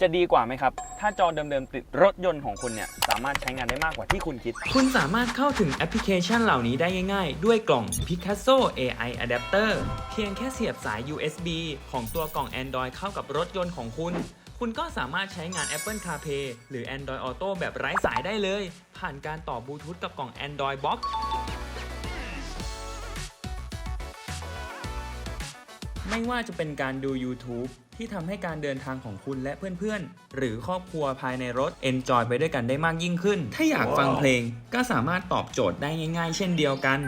จะดีกว่าไหมครับ ถ้าจอเดิมๆติดรถยนต์ของคุณเนี่ย สามารถใช้งานได้มากกว่าที่คุณคิด คุณสามารถเข้าถึงแอปพลิเคชันเหล่านี้ได้ง่ายๆ ด้วยกล่อง Picasso AI Adapter เพียงแค่เสียบสาย USB ของตัวกล่อง Android เข้ากับรถยนต์ของคุณ คุณก็สามารถใช้งาน Apple CarPlay หรือ Android Auto แบบไร้สายได้เลย ผ่านการต่อบลูทูธกับกล่อง Android Box ไม่ว่าจะเป็นการดู YouTube ที่ทำให้การเดินทางของคุณและเพื่อนๆ หรือครอบครัวภายในรถ Enjoy ไปด้วยกันได้มากยิ่งขึ้น ถ้าอยากฟังเพลงก็สามารถตอบโจทย์ได้ง่าย ๆ เช่นเดียวกัน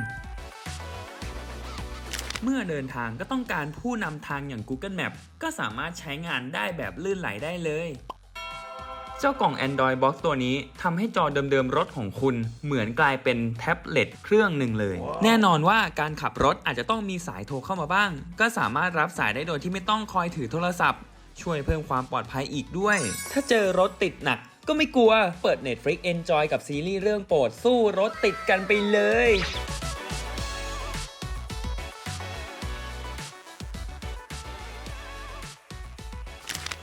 เมื่อเดินทางก็ต้องการผู้นำทางอย่าง Google Map ก็สามารถใช้งานได้แบบลื่นไหลได้เลย เจ้ากล่อง Android Box ตัวนี้ทำให้จอเดิมๆรถของคุณเหมือนกลายเป็นแท็บเล็ตเครื่องหนึ่งเลย แน่นอนว่าการขับรถอาจจะต้องมีสายโทรเข้ามาบ้าง ก็สามารถรับสายได้โดยที่ไม่ต้องคอยถือโทรศัพท์ ช่วยเพิ่มความปลอดภัยอีกด้วย ถ้าเจอรถติดหนักก็ไม่กลัว เปิด Netflix Enjoy กับซีรีส์เรื่องโปรดสู้รถติดกันไปเลย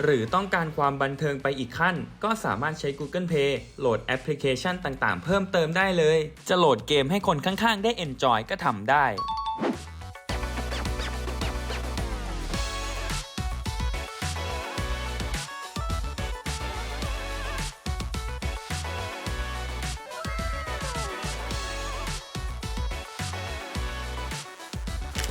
หรือต้องการความบันเทิงไปอีกขั้น ก็สามารถใช้ Google Play โหลดแอปพลิเคชันต่างๆ เพิ่มเติมได้เลย จะโหลดเกมให้คนข้างๆ ได้ Enjoy ก็ทำได้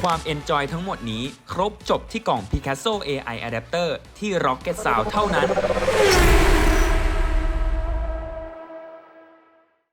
ความ Enjoy ทั้งหมดนี้ ครบจบที่กล่อง Picasso AI Adapter ที่ Rocket Sound เท่านั้น